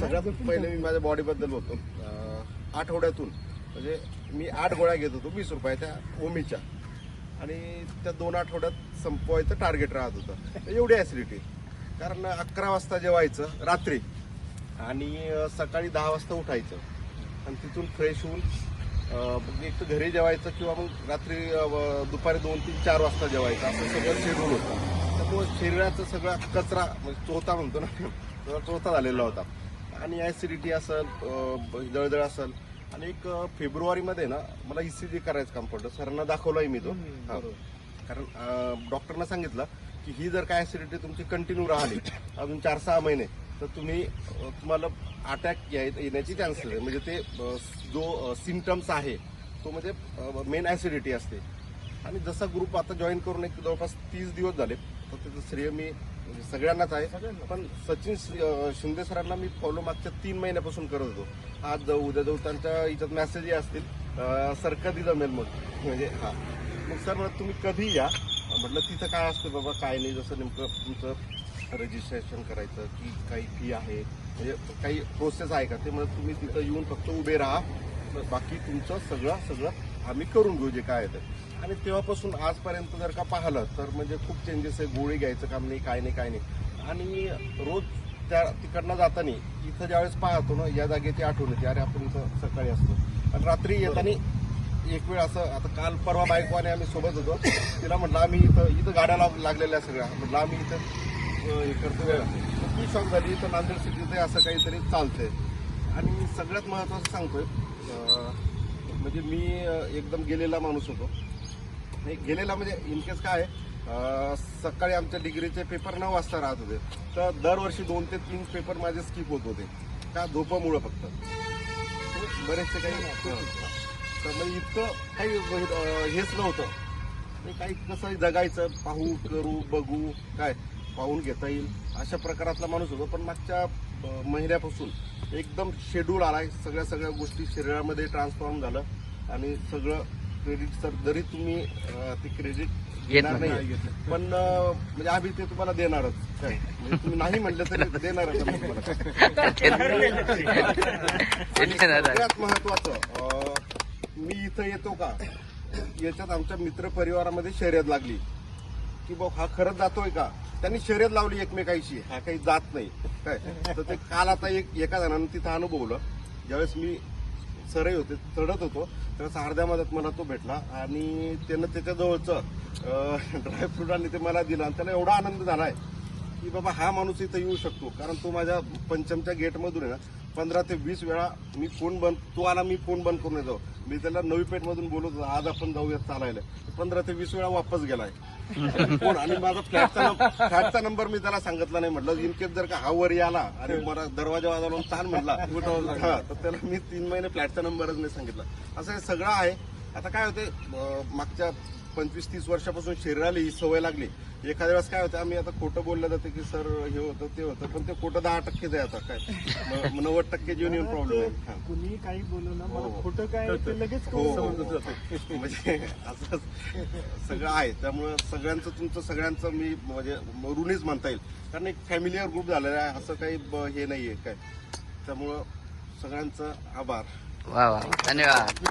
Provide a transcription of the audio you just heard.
सगळ्यात पहिले मी माझ्या बॉडीबद्दल बोलतो. आठवड्यातून म्हणजे मी आठ गोळ्या घेत होतो वीस रुपयाच्या ओमीच्या. आणि त्या दोन आठवड्यात संपवायचं टार्गेट राहत होतं. एवढी ॲसिडिटी कारण अकरा वाजता जेवायचं रात्री. आणि सकाळी दहा वाजता उठायचं. आणि तिथून फ्रेश होऊन मग एक तर घरी जेवायचं किंवा मग रात्री दुपारी दोन तीन चार वाजता जेवायचं. असं सगळं शेड्यूल होतं. त्यामुळे शरीराचं सगळा कचरा म्हणजे चोथा म्हणतो ना सगळा चोथा झालेला होता. आणि ॲसिडिटी असेल जळजळ असेल आणि एक फेब्रुवारीमध्ये ना मला ईसीजी करायचं काम पडलं. सरांना दाखवलाय मी तो. हा. कारण डॉक्टरना सांगितलं की ही जर काय ऍसिडिटी तुमची कंटिन्यू राहिली अजून चार सहा महिने तर तुम्ही तुम्हाला अटॅक येण्याची चान्सेस आहे. म्हणजे ते जो सिमटम्स आहे तो म्हणजे मेन ऍसिडिटी असते. आणि जसा ग्रुप आता जॉईन करून एक जवळपास तीस दिवस झाले तर त्याचं श्रेय मी म्हणजे सगळ्यांनाच आहे. पण सचिन शिंदे सरांना मी फॉलो मागच्या तीन महिन्यापासून करत होतो. आज जाऊ उद्या जाऊ त्यांच्या याच्यात मेसेजही असतील. सर कधी जमेल मग. म्हणजे हा. मग सर म्हणत तुम्ही कधी या? म्हटलं तिथं काय असतं बाबा? काय नाही जसं नेमकं तुमचं रजिस्ट्रेशन करायचं की काही फी आहे. म्हणजे काही प्रोसेस आहे का? ते म्हणत तुम्ही तिथं येऊन फक्त उभे राहा. बाकी तुमचं सगळं सगळं आम्ही करून घेऊ जे काय आहे ते. आणि तेव्हापासून आजपर्यंत जर का पाहिलं तर म्हणजे खूप चेंजेस आहे. गोळी घ्यायचं काम नाही काय नाही काय नाही. आणि रोज त्या तिकडनं जाताना इथं ज्यावेळेस पाहतो ना या जागेची आठवण येते. अरे आपण इथं सकाळी असतो. आणि रात्री येताना एक वेळ असं आता काल परवा बायकोने आम्ही सोबत होतो. तिला म्हटलं आम्ही इथं इथं गाड्या लाव लागलेल्या सगळ्या. म्हटलं आम्ही इथं हे करतो वेळ. ती शॉक झाली. तर नांदेड सिटीत असं काहीतरी चालतंय. आणि सगळ्यात महत्वाचं सांगतोय म्हणजे मी एकदम गेलेला माणूस होतो. नाही गेलेला म्हणजे इनकेस काय सकाळी आमच्या डिग्रीचे पेपर नऊ वाजता राहत होते. तर दरवर्षी दोन ते तीन पेपर माझे स्किप होत होते. का झोपामुळं फक्त. बरेचसे काही. तर मग इतकं काही हेच नव्हतं. काही कसं जगायचं पाहू करू बघू काय पाहून घेता येईल अशा प्रकारातला माणूस होतो. पण मागच्या महिन्यापासून एकदम शेड्यूल आलाय. सगळ्या सगळ्या गोष्टी शरीरामध्ये ट्रान्सफॉर्म झालं आणि सगळं क्रेडिट तर जरी तुम्ही अं, ते क्रेडिट घेणार नाही. पण अं, म्हणजे आम्ही ते तुम्हाला देणारच. काय? म्हणजे तुम्ही नाही म्हटलं तरी देणारच आम्ही तुम्हाला. आणि सगळ्यात महत्वाचं अं, मी इथं येतो का? याच्यात आमच्या मित्र परिवारामध्ये शर्यत लागली. की बघ हा खरंच जातोय का? त्यांनी शर्यत लावली एकमेकांशी. हा काही जात नाही. काय? तर ते काल आता एक एका जणानं तिथं अनुभवलं. ज्यावेळेस मी सरई होते चढत होतो. त्याचा अर्ध्या मधात मला तो भेटला आणि त्यानं त्याच्याजवळचं ड्रायफ्रूट आणि ते मला दिलं आणि त्याला एवढा आनंद झालाय की बाबा हा माणूस इथं येऊ शकतो. कारण तो माझ्या पंचमच्या गेटमधून आहे ना पंधरा ते वीस वेळा मी फोन बंद तो आला मी फोन बंद करून येतो. मी त्याला नवी पेठमधून बोलत होतो आज आपण जाऊयात चालायला. पंधरा ते वीस वेळा वापस गेलाय. फोन आणि माझा फ्लॅटचा फ्लॅटचा नंबर मी त्याला सांगितला नाही म्हटलं. इनकेस जर का हा वरी आला आणि मला दरवाजा वाजवून ताण म्हटला हा तर त्याला मी तीन महिने फ्लॅटचा नंबरच नाही सांगितला. असं हे सगळं आहे. आता काय होते मागच्या पंचवीस तीस वर्षापासून शरीराला ही सवय लागली. एखाद्या वेळेस काय होतं आम्ही आता खोटं बोललं जातं की सर हे होतं ते होतं. पण ते खोटं दहा टक्केच आहे आता काय. म- नव्वद टक्के जेन्युन प्रॉब्लेम आहे. हा. कुणी काही बोलू ना मला हो. खोटं काय ते लगेच हो हो, हो. म्हणजे असं सगळं आहे. त्यामुळं सगळ्यांचं तुमचं सगळ्यांचं मी म्हणजे ऋणीच म्हणता येईल. कारण एक फॅमिलीवर ग्रुप झालेला आहे असं काही ब- हे नाहीये काय. त्यामुळं सगळ्यांचं आभार. वा वा. धन्यवाद.